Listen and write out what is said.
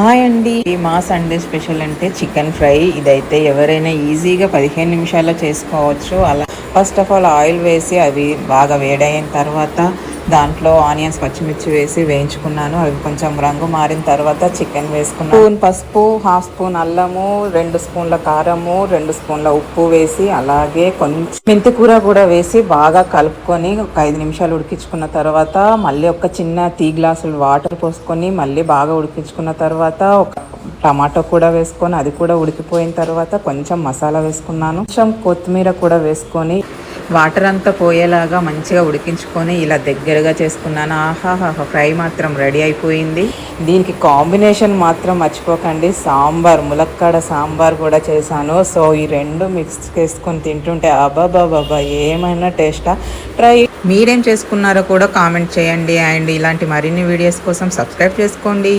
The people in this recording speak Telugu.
హాయ్ అండి. మా సండే స్పెషల్ అంటే చికెన్ ఫ్రై ఇదైతే ఎవరైనా ఈజీగా పదిహేను నిమిషాల్లో చేసుకోవచ్చు. అలా ఫస్ట్ ఆఫ్ ఆల్ ఆయిల్ వేసి అవి బాగా వేడైన తర్వాత దాంట్లో ఆనియన్స్ పచ్చిమిర్చి వేసి వేయించుకున్నాను. అవి కొంచెం రంగు మారిన తర్వాత చికెన్ వేసుకున్నాను. స్పూన్ పసుపు హాఫ్ స్పూన్ అల్లము రెండు స్పూన్ల కారము రెండు స్పూన్ల ఉప్పు వేసి అలాగే కొంచెం మెంతి కూర కూడా వేసి బాగా కలుపుకొని ఒక ఐదు నిమిషాలు ఉడికించుకున్న తర్వాత మళ్ళీ ఒక చిన్న టీ గ్లాసులు వాటర్ పోసుకొని మళ్ళీ బాగా ఉడికించుకున్న తర్వాత ఒక టమాటో కూడా వేసుకొని అది కూడా ఉడికిపోయిన తర్వాత కొంచెం మసాలా వేసుకున్నాను. కొంచెం కొత్తిమీర కూడా వేసుకొని వాటర్ అంతా పోయేలాగా మంచిగా ఉడికించుకొని ఇలా దగ్గరగా చేసుకున్నాను. ఆహాహా ఫ్రై మాత్రం రెడీ అయిపోయింది. దీనికి కాంబినేషన్ మాత్రం మర్చిపోకండి. సాంబార్ ములక్కాడ సాంబార్ కూడా చేశాను. సో ఈ రెండు మిక్స్ చేసుకొని తింటుంటే అబాబాబాబా ఏమైనా టేస్టా? ట్రై మీరేం చేసుకున్నారో కూడా కామెంట్ చేయండి. అండ్ ఇలాంటి మరిన్ని వీడియోస్ కోసం సబ్స్క్రైబ్ చేసుకోండి.